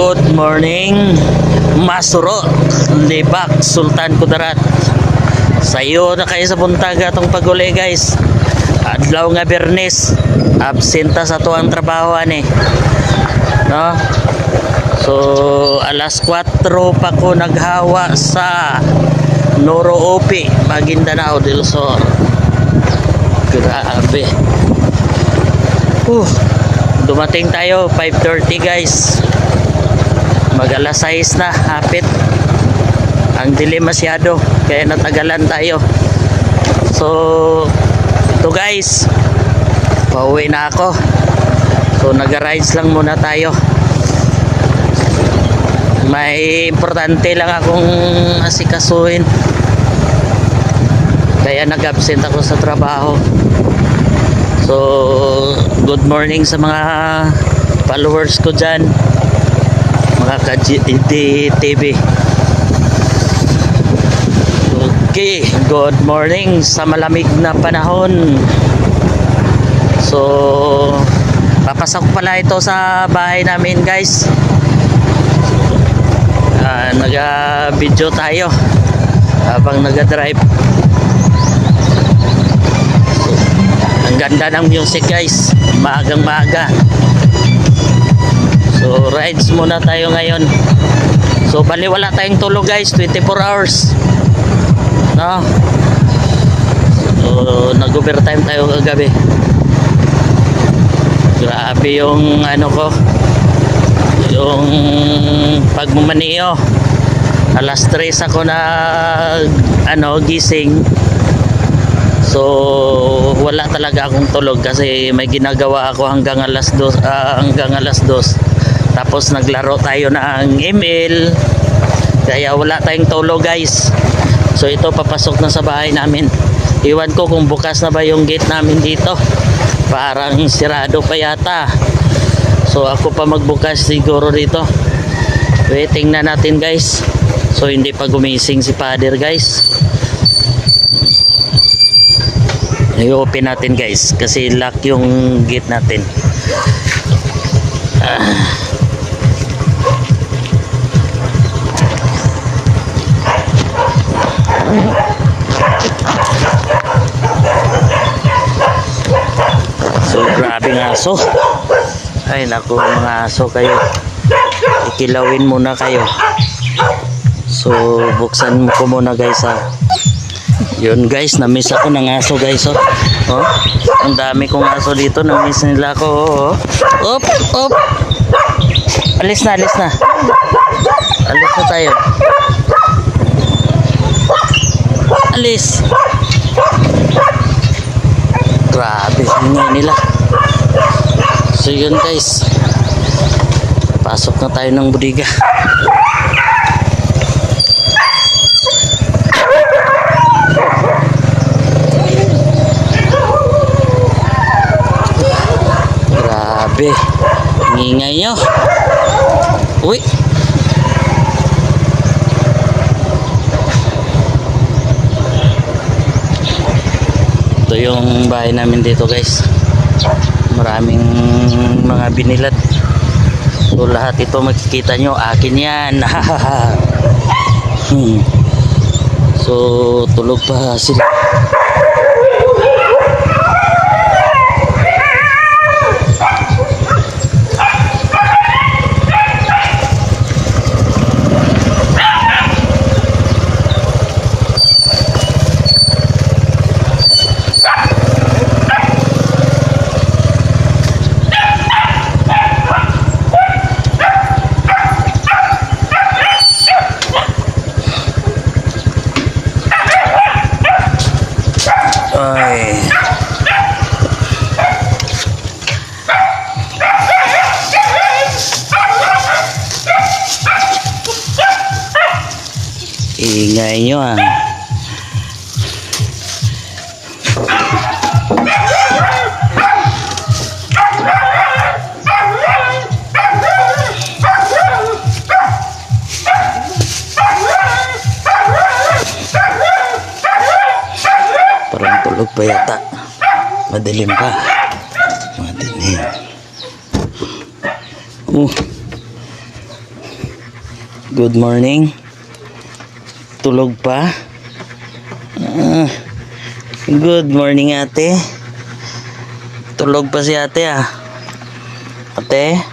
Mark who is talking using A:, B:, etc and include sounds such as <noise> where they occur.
A: Good morning, Masuro, Libak, Sultan Kudarat. Sayo na kayo sa buntaga atong paguli guys. Adlaw nga Bernes, absenta sa tuang trabaho ani. No? So, alas 4 pa ko naghawa sa Noro Opi, Maguindanao del Sur. Grabe. Uh, dumating tayo 5.30 guys. Mag alas 6 na, hapit. Ang dilim masyado, kaya natagalan tayo. So, ito guys, pauwi na ako. So, nag-rides lang muna tayo. May importante lang akong asikasuhin. Kaya nag-absent ako sa trabaho. So, good morning sa mga followers ko dyan. Mga ka-TV. Okay, good morning sa malamig na panahon. So, papasok pala ito sa bahay namin guys. Ah, naga-video tayo habang naga-drive. Ang ganda ng music guys. Maagang maaga. Rides muna tayo ngayon. So bali wala tayong tulog guys. 24 hours. No? So nag-overtime tayo kagabi. Grabe yung ano ko. Yung pagmumaniyo. Alas 3 ako na ano gising. So, wala talaga akong tulog kasi may ginagawa ako hanggang alas dos, ah, hanggang alas dos. Tapos naglaro tayo ng email. Kaya wala tayong tulog guys. So ito papasok na sa bahay namin. Iwan ko kung bukas na ba yung gate namin dito. Parang sirado pa yata. So ako pa magbukas siguro dito. Waiting na natin guys. So hindi pa gumising si father guys. i-open natin guys kasi lock yung gate natin ah. Aso ay naku mga aso kayo ikilawin muna kayo so buksan mo ko muna guys ha yun guys, na-miss ako ng aso guys oh. oh. Ang dami kong aso dito, na-miss nila ako oh. oh. Op, op. Alis na, alis na. Alis na tayo. Alis. Grabe, ingay nila. So yun guys. Pasok na tayo ng budiga. Grabe. Ngingay nyo. Uy. Ito yung bahay namin dito guys. Maraming mga binilad. So lahat ito makikita nyo. Akin yan. <laughs> hmm. So tulog pa sila. Ay. Ingay nyo ah. Parang tulog pa yata. Madilim pa. Madilim. Oh. Good morning. Tulog pa? Ah, good morning ate. Tulog pa si ate ah. Ate?